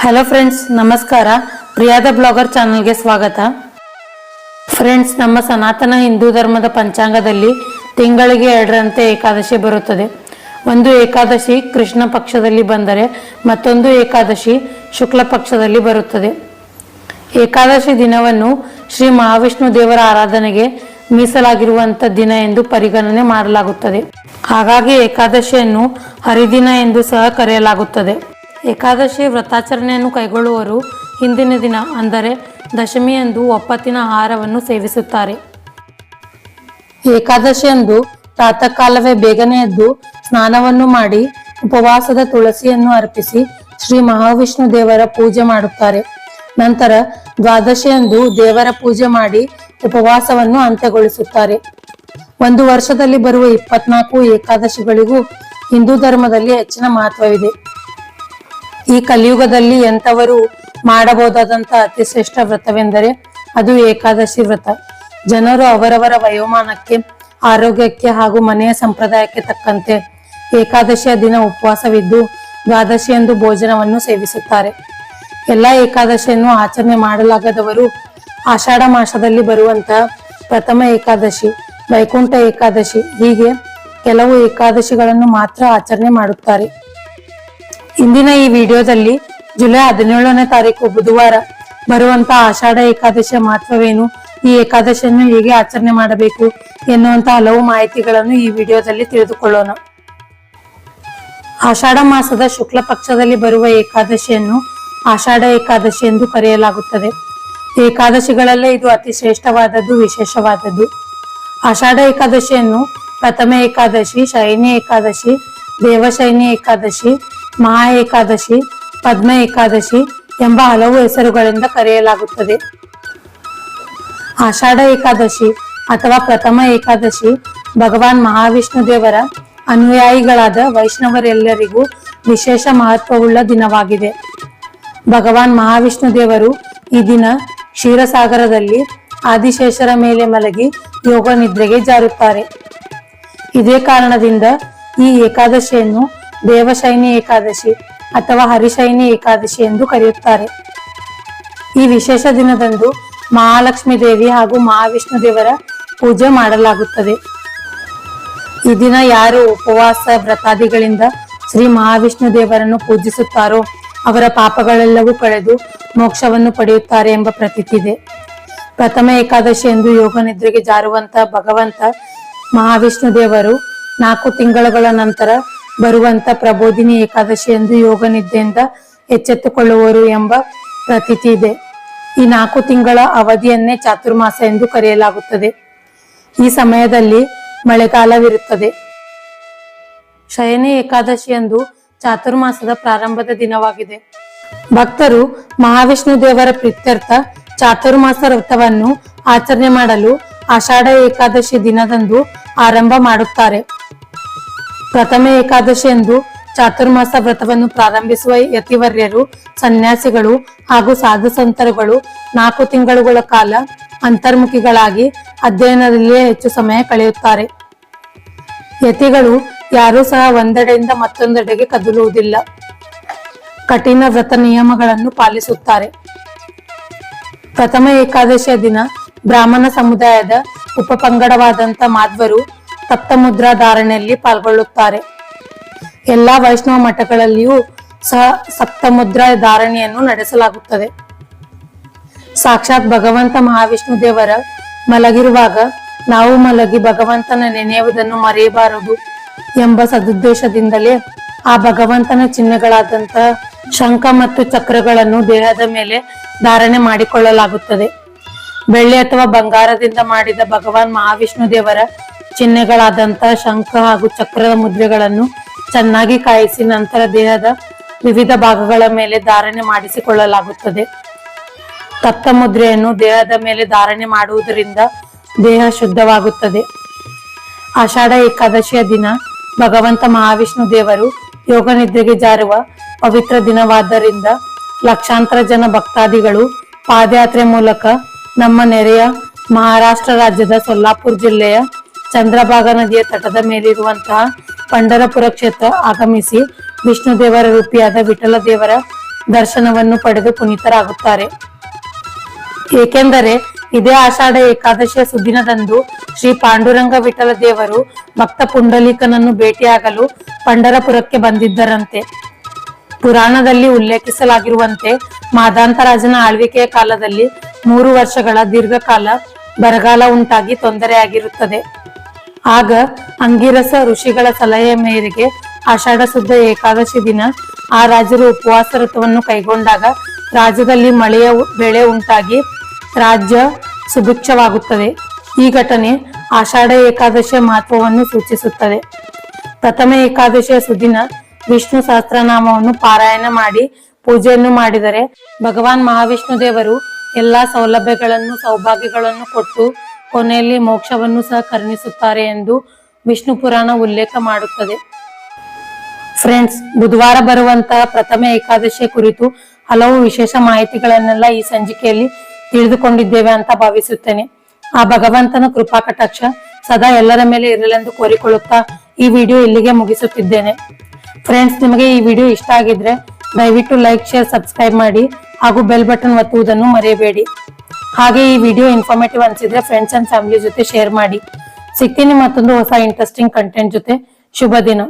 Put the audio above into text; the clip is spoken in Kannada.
ಹಲೋ ಫ್ರೆಂಡ್ಸ್ ನಮಸ್ಕಾರ. ಪ್ರಿಯಾದ ಬ್ಲಾಗರ್ ಚಾನಲ್ಗೆ ಸ್ವಾಗತ. ಫ್ರೆಂಡ್ಸ್ ನಮ್ಮ ಸನಾತನ ಹಿಂದೂ ಧರ್ಮದ ಪಂಚಾಂಗದಲ್ಲಿ ತಿಂಗಳಿಗೆ ಎರಡರಂತೆ ಏಕಾದಶಿ ಬರುತ್ತದೆ. ಒಂದು ಏಕಾದಶಿ ಕೃಷ್ಣ ಪಕ್ಷದಲ್ಲಿ ಬಂದರೆ ಮತ್ತೊಂದು ಏಕಾದಶಿ ಶುಕ್ಲ ಪಕ್ಷದಲ್ಲಿ ಬರುತ್ತದೆ. ಏಕಾದಶಿ ದಿನವನ್ನು ಶ್ರೀ ಮಹಾವಿಷ್ಣು ದೇವರ ಆರಾಧನೆಗೆ ಮೀಸಲಾಗಿರುವಂಥ ದಿನ ಎಂದು ಪರಿಗಣನೆ ಮಾಡಲಾಗುತ್ತದೆ. ಹಾಗಾಗಿ ಏಕಾದಶಿಯನ್ನು ಹರಿದಿನ ಎಂದು ಸಹ ಕರೆಯಲಾಗುತ್ತದೆ. ಏಕಾದಶಿ ವ್ರತಾಚರಣೆಯನ್ನು ಕೈಗೊಳ್ಳುವರು. ಹಿಂದಿನ ದಿನ, ಅಂದರೆ ದಶಮಿಯಂದು ಒಪ್ಪತ್ತಿನ ಆಹಾರವನ್ನು ಸೇವಿಸುತ್ತಾರೆ. ಏಕಾದಶಿಯಂದು ಪ್ರಾತಃಕಾಲವೇ ಬೇಗನೆ ಎದ್ದು ಸ್ನಾನವನ್ನು ಮಾಡಿ ಉಪವಾಸದ ತುಳಸಿಯನ್ನು ಅರ್ಪಿಸಿ ಶ್ರೀ ಮಹಾವಿಷ್ಣು ದೇವರ ಪೂಜೆ ಮಾಡುತ್ತಾರೆ. ನಂತರ ದ್ವಾದಶಿಯಂದು ದೇವರ ಪೂಜೆ ಮಾಡಿ ಉಪವಾಸವನ್ನು ಅಂತ್ಯಗೊಳಿಸುತ್ತಾರೆ. ಒಂದು ವರ್ಷದಲ್ಲಿ ಬರುವ ಇಪ್ಪತ್ನಾಲ್ಕು ಏಕಾದಶಿಗಳಿಗೂ ಹಿಂದೂ ಧರ್ಮದಲ್ಲಿ ಹೆಚ್ಚಿನ ಮಹತ್ವವಿದೆ. ಈ ಕಲಿಯುಗದಲ್ಲಿ ಎಂಥವರು ಮಾಡಬಹುದಾದಂತಹ ಅತಿ ಶ್ರೇಷ್ಠ ವ್ರತವೆಂದರೆ ಅದು ಏಕಾದಶಿ ವ್ರತ. ಜನರು ಅವರವರ ವಯೋಮಾನಕ್ಕೆ, ಆರೋಗ್ಯಕ್ಕೆ ಹಾಗೂ ಮನೆಯ ಸಂಪ್ರದಾಯಕ್ಕೆ ತಕ್ಕಂತೆ ಏಕಾದಶಿಯ ದಿನ ಉಪವಾಸವಿದ್ದು ದ್ವಾದಶಿಯಂದು ಭೋಜನವನ್ನು ಸೇವಿಸುತ್ತಾರೆ. ಎಲ್ಲ ಏಕಾದಶಿಯನ್ನು ಆಚರಣೆ ಮಾಡಲಾಗದವರು ಆಷಾಢ ಮಾಸದಲ್ಲಿ ಬರುವಂತಹ ಪ್ರಥಮ ಏಕಾದಶಿ, ವೈಕುಂಠ ಏಕಾದಶಿ ಹೀಗೆ ಕೆಲವು ಏಕಾದಶಿಗಳನ್ನು ಮಾತ್ರ ಆಚರಣೆ ಮಾಡುತ್ತಾರೆ. ಇಂದಿನ ಈ ವಿಡಿಯೋದಲ್ಲಿ ಜುಲೈ ಹದಿನೇಳನೇ ತಾರೀಕು ಬುಧವಾರ ಬರುವಂತ ಆಷಾಢ ಏಕಾದಶಿಯ ಮಹತ್ವವೇನು, ಈ ಏಕಾದಶಿಯನ್ನು ಹೇಗೆ ಆಚರಣೆ ಮಾಡಬೇಕು ಎನ್ನುವಂತ ಹಲವು ಮಾಹಿತಿಗಳನ್ನು ಈ ವಿಡಿಯೋದಲ್ಲಿ ತಿಳಿದುಕೊಳ್ಳೋಣ. ಆಷಾಢ ಮಾಸದ ಶುಕ್ಲ ಪಕ್ಷದಲ್ಲಿ ಬರುವ ಏಕಾದಶಿಯನ್ನು ಆಷಾಢ ಏಕಾದಶಿ ಎಂದು ಕರೆಯಲಾಗುತ್ತದೆ. ಏಕಾದಶಿಗಳಲ್ಲೇ ಇದು ಅತಿ ಶ್ರೇಷ್ಠವಾದದ್ದು, ವಿಶೇಷವಾದದ್ದು. ಆಷಾಢ ಏಕಾದಶಿಯನ್ನು ಪ್ರಥಮ ಏಕಾದಶಿ, ಶೈನಿ ಏಕಾದಶಿ, ದೇವಶೈನಿ ಏಕಾದಶಿ ಮಹಾ ಏಕಾದಶಿ, ಪದ್ಮ ಏಕಾದಶಿ ಎಂಬ ಹಲವು ಹೆಸರುಗಳಿಂದ ಕರೆಯಲಾಗುತ್ತದೆ. ಆಷಾಢ ಏಕಾದಶಿ ಅಥವಾ ಪ್ರಥಮ ಏಕಾದಶಿ ಭಗವಾನ್ ಮಹಾವಿಷ್ಣು ದೇವರ ಅನುಯಾಯಿಗಳಾದ ವೈಷ್ಣವರೆಲ್ಲರಿಗೂ ವಿಶೇಷ ಮಹತ್ವವುಳ್ಳ ದಿನವಾಗಿದೆ. ಭಗವಾನ್ ಮಹಾವಿಷ್ಣು ದೇವರು ಈ ದಿನ ಕ್ಷೀರಸಾಗರದಲ್ಲಿ ಆದಿಶೇಷರ ಮೇಲೆ ಮಲಗಿ ಯೋಗ ನಿದ್ರೆಗೆ ಜಾರುತ್ತಾರೆ. ಇದೇ ಕಾರಣದಿಂದ ಈ ಏಕಾದಶಿಯನ್ನು ದೇವಶೈನಿ ಏಕಾದಶಿ ಅಥವಾ ಹರಿಶೈನಿ ಏಕಾದಶಿ ಎಂದು ಕರೆಯುತ್ತಾರೆ. ಈ ವಿಶೇಷ ದಿನದಂದು ಮಹಾಲಕ್ಷ್ಮಿ ದೇವಿ ಹಾಗೂ ಮಹಾವಿಷ್ಣು ದೇವರ ಪೂಜೆ ಮಾಡಲಾಗುತ್ತದೆ. ಈ ದಿನ ಯಾರು ಉಪವಾಸ, ವ್ರತಾದಿಗಳಿಂದ ಶ್ರೀ ಮಹಾವಿಷ್ಣು ದೇವರನ್ನು ಪೂಜಿಸುತ್ತಾರೋ, ಅವರ ಪಾಪಗಳೆಲ್ಲವೂ ಕಳೆದು ಮೋಕ್ಷವನ್ನು ಪಡೆಯುತ್ತಾರೆ ಎಂಬ ಪ್ರತೀತಿ ಇದೆ ಪ್ರಥಮ ಏಕಾದಶಿ ಎಂದು ಯೋಗ ನಿದ್ರೆಗೆ ಜಾರುವಂತ ಭಗವಂತ ಮಹಾವಿಷ್ಣು ದೇವರು ನಾಲ್ಕು ತಿಂಗಳುಗಳ ನಂತರ ಬರುವಂತ ಪ್ರಬೋಧಿನಿ ಏಕಾದಶಿ ಎಂದು ಯೋಗ ನಿದ್ದೆಯಿಂದ ಎಚ್ಚೆತ್ತುಕೊಳ್ಳುವರು ಎಂಬ ಪ್ರತೀತಿ ಇದೆ. ಈ ನಾಲ್ಕು ತಿಂಗಳ ಅವಧಿಯನ್ನೇ ಚಾತುರ್ಮಾಸ ಎಂದು ಕರೆಯಲಾಗುತ್ತದೆ. ಈ ಸಮಯದಲ್ಲಿ ಮಳೆಗಾಲವಿರುತ್ತದೆ. ಶಯನಿ ಏಕಾದಶಿಯಂದು ಚಾತುರ್ಮಾಸದ ಪ್ರಾರಂಭದ ದಿನವಾಗಿದೆ. ಭಕ್ತರು ಮಹಾವಿಷ್ಣು ದೇವರ ಪ್ರೀತ್ಯರ್ಥ ಚಾತುರ್ಮಾಸ ವ್ರತವನ್ನು ಆಚರಣೆ ಮಾಡಲು ಆಷಾಢ ಏಕಾದಶಿ ದಿನದಂದು ಆರಂಭ ಮಾಡುತ್ತಾರೆ. ಪ್ರಥಮ ಏಕಾದಶಿಯಂದು ಚಾತುರ್ಮಾಸ ವ್ರತವನ್ನು ಪ್ರಾರಂಭಿಸುವ ಯತಿವರ್ಯರು, ಸನ್ಯಾಸಿಗಳು ಹಾಗೂ ಸಾಧು ಸಂತರುಗಳು ನಾಲ್ಕು ತಿಂಗಳುಗಳ ಕಾಲ ಅಂತರ್ಮುಖಿಗಳಾಗಿ ಅಧ್ಯಯನದಲ್ಲಿಯೇ ಹೆಚ್ಚು ಸಮಯ ಕಳೆಯುತ್ತಾರೆ. ಯತಿಗಳು ಯಾರೂ ಸಹ ಒಂದೆಡೆಯಿಂದ ಮತ್ತೊಂದೆಡೆಗೆ ಕದಲುವುದಿಲ್ಲ. ಕಠಿಣ ವ್ರತ ನಿಯಮಗಳನ್ನು ಪಾಲಿಸುತ್ತಾರೆ. ಪ್ರಥಮ ಏಕಾದಶಿಯ ದಿನ ಬ್ರಾಹ್ಮಣ ಸಮುದಾಯದ ಉಪಪಂಗಡವಾದಂತ ಮಾಧ್ವರು ತಪ್ತಮುದ್ರಾ ಧಾರಣೆಯಲ್ಲಿ ಪಾಲ್ಗೊಳ್ಳುತ್ತಾರೆ. ಎಲ್ಲಾ ವೈಷ್ಣವ ಮಠಗಳಲ್ಲಿಯೂ ಸಹ ಸಪ್ತಮುದ್ರಾ ಧಾರಣೆಯನ್ನು ನಡೆಸಲಾಗುತ್ತದೆ. ಸಾಕ್ಷಾತ್ ಭಗವಂತ ಮಹಾವಿಷ್ಣು ದೇವರ ಮಲಗಿರುವಾಗ ನಾವು ಮಲಗಿ ಭಗವಂತನ ನೆನೆಯುವುದನ್ನು ಮರೆಯಬಾರದು ಎಂಬ ಸದುದ್ದೇಶದಿಂದಲೇ ಆ ಭಗವಂತನ ಚಿಹ್ನೆಗಳಾದಂತಹ ಶಂಖ ಮತ್ತು ಚಕ್ರಗಳನ್ನು ದೇಹದ ಮೇಲೆ ಧಾರಣೆ ಮಾಡಿಕೊಳ್ಳಲಾಗುತ್ತದೆ. ಬೆಳ್ಳಿ ಅಥವಾ ಬಂಗಾರದಿಂದ ಮಾಡಿದ ಭಗವಾನ್ ಮಹಾವಿಷ್ಣು ದೇವರ ಚಿಹ್ನೆಗಳಾದಂತಹ ಶಂಖ ಹಾಗೂ ಚಕ್ರದ ಮುದ್ರೆಗಳನ್ನು ಚೆನ್ನಾಗಿ ಕಾಯಿಸಿ ನಂತರ ದೇಹದ ವಿವಿಧ ಭಾಗಗಳ ಮೇಲೆ ಧಾರಣೆ ಮಾಡಿಸಿಕೊಳ್ಳಲಾಗುತ್ತದೆ. ತಪ್ತ ಮುದ್ರೆಯನ್ನು ದೇಹದ ಮೇಲೆ ಧಾರಣೆ ಮಾಡುವುದರಿಂದ ದೇಹ ಶುದ್ಧವಾಗುತ್ತದೆ. ಆಷಾಢ ಏಕಾದಶಿಯ ದಿನ ಭಗವಂತ ಮಹಾವಿಷ್ಣು ದೇವರು ಯೋಗ ನಿದ್ರೆಗೆ ಜಾರುವ ಪವಿತ್ರ ದಿನವಾದ್ದರಿಂದ ಲಕ್ಷಾಂತರ ಜನ ಭಕ್ತಾದಿಗಳು ಪಾದಯಾತ್ರೆ ಮೂಲಕ ನಮ್ಮ ನೆರೆಯ ಮಹಾರಾಷ್ಟ್ರ ರಾಜ್ಯದ ಸೊಲ್ಲಾಪುರ್ ಜಿಲ್ಲೆಯ ಚಂದ್ರಭಾಗ ನದಿಯ ತಟದ ಮೇಲಿರುವಂತಹ ಪಂಡರಪುರ ಕ್ಷೇತ್ರ ಆಗಮಿಸಿ ವಿಷ್ಣು ದೇವರ ರೂಪಿಯಾದ ವಿಠಲ ದೇವರ ದರ್ಶನವನ್ನು ಪಡೆದು ಪುನೀತರಾಗುತ್ತಾರೆ. ಏಕೆಂದರೆ ಇದೇ ಆಷಾಢ ಏಕಾದಶಿಯ ಸುದಿನದಂದು ಶ್ರೀ ಪಾಂಡುರಂಗ ವಿಠಲ ದೇವರು ಭಕ್ತ ಪುಂಡಲೀಕನನ್ನು ಭೇಟಿಯಾಗಲು ಪಂಡರಪುರಕ್ಕೆ ಬಂದಿದ್ದರಂತೆ. ಪುರಾಣದಲ್ಲಿ ಉಲ್ಲೇಖಿಸಲಾಗಿರುವಂತೆ ಮಾದಾಂತರಾಜನ ಆಳ್ವಿಕೆಯ ಕಾಲದಲ್ಲಿ ಮೂರು ವರ್ಷಗಳ ದೀರ್ಘಕಾಲ ಬರಗಾಲ ಉಂಟಾಗಿ ತೊಂದರೆಯಾಗಿರುತ್ತದೆ. ಆಗ ಅಂಗಿರಸ ಋಷಿಗಳ ಸಲಹೆಯ ಮೇರೆಗೆ ಆಷಾಢ ಶುದ್ಧ ಏಕಾದಶಿ ದಿನ ಆ ರಾಜರು ಉಪವಾಸ ಕೈಗೊಂಡಾಗ ರಾಜ್ಯದಲ್ಲಿ ಮಳೆಯ ಬೆಳೆ ಉಂಟಾಗಿ ರಾಜ್ಯ ಸುಭಿಕ್ಷವಾಗುತ್ತದೆ. ಈ ಘಟನೆ ಆಷಾಢ ಏಕಾದಶಿಯ ಮಹತ್ವವನ್ನು ಸೂಚಿಸುತ್ತದೆ. ಪ್ರಥಮ ಏಕಾದಶಿಯ ಸುದಿನ ವಿಷ್ಣು ಸಹಸ್ರನಾಮವನ್ನು ಪಾರಾಯಣ ಮಾಡಿ ಪೂಜೆಯನ್ನು ಮಾಡಿದರೆ ಭಗವಾನ್ ಮಹಾವಿಷ್ಣು ದೇವರು ಎಲ್ಲಾ ಸೌಲಭ್ಯಗಳನ್ನು, ಸೌಭಾಗ್ಯಗಳನ್ನು ಕೊಟ್ಟು ಕೊನೆಯಲ್ಲಿ ಮೋಕ್ಷವನ್ನು ಸಹ ಕರುಣಿಸುತ್ತಾರೆ ಎಂದು ವಿಷ್ಣು ಪುರಾಣ ಉಲ್ಲೇಖ ಮಾಡುತ್ತದೆ. ಫ್ರೆಂಡ್ಸ್, ಬುಧವಾರ ಬರುವಂತಹ ಪ್ರಥಮ ಏಕಾದಶಿ ಕುರಿತು ಹಲವು ವಿಶೇಷ ಮಾಹಿತಿಗಳನ್ನೆಲ್ಲ ಈ ಸಂಚಿಕೆಯಲ್ಲಿ ತಿಳಿದುಕೊಂಡಿದ್ದೇವೆ ಅಂತ ಭಾವಿಸುತ್ತೇನೆ. ಆ ಭಗವಂತನ ಕೃಪಾ ಕಟಾಕ್ಷ ಸದಾ ಎಲ್ಲರ ಮೇಲೆ ಇರಲೆಂದು ಕೋರಿಕೊಳ್ಳುತ್ತಾ ಈ ವಿಡಿಯೋ ಇಲ್ಲಿಗೆ ಮುಗಿಸುತ್ತಿದ್ದೇನೆ. ಫ್ರೆಂಡ್ಸ್, ನಿಮಗೆ ಈ ವಿಡಿಯೋ ಇಷ್ಟ ಆಗಿದ್ರೆ ದಯವಿಟ್ಟು ಲೈಕ್, ಶೇರ್, ಸಬ್ಸ್ಕ್ರೈಬ್ ಮಾಡಿ ಹಾಗೂ ಬೆಲ್ ಬಟನ್ ಒತ್ತುವುದನ್ನು ಮರೆಯಬೇಡಿ. ಹಾಗೆ ಈ ವಿಡಿಯೋ ಇನ್ಫಾರ್ಮೇಟಿವ್ ಅನ್ಸಿದ್ರೆ ಫ್ರೆಂಡ್ಸ್ ಅಂಡ್ ಫ್ಯಾಮಿಲಿ ಜೊತೆ ಶೇರ್ ಮಾಡಿ. ಸಿಗ್ತೀನಿ ಮತ್ತೊಂದು ಹೊಸ ಇಂಟ್ರೆಸ್ಟಿಂಗ್ ಕಂಟೆಂಟ್ ಜೊತೆ. ಶುಭ ದಿನ.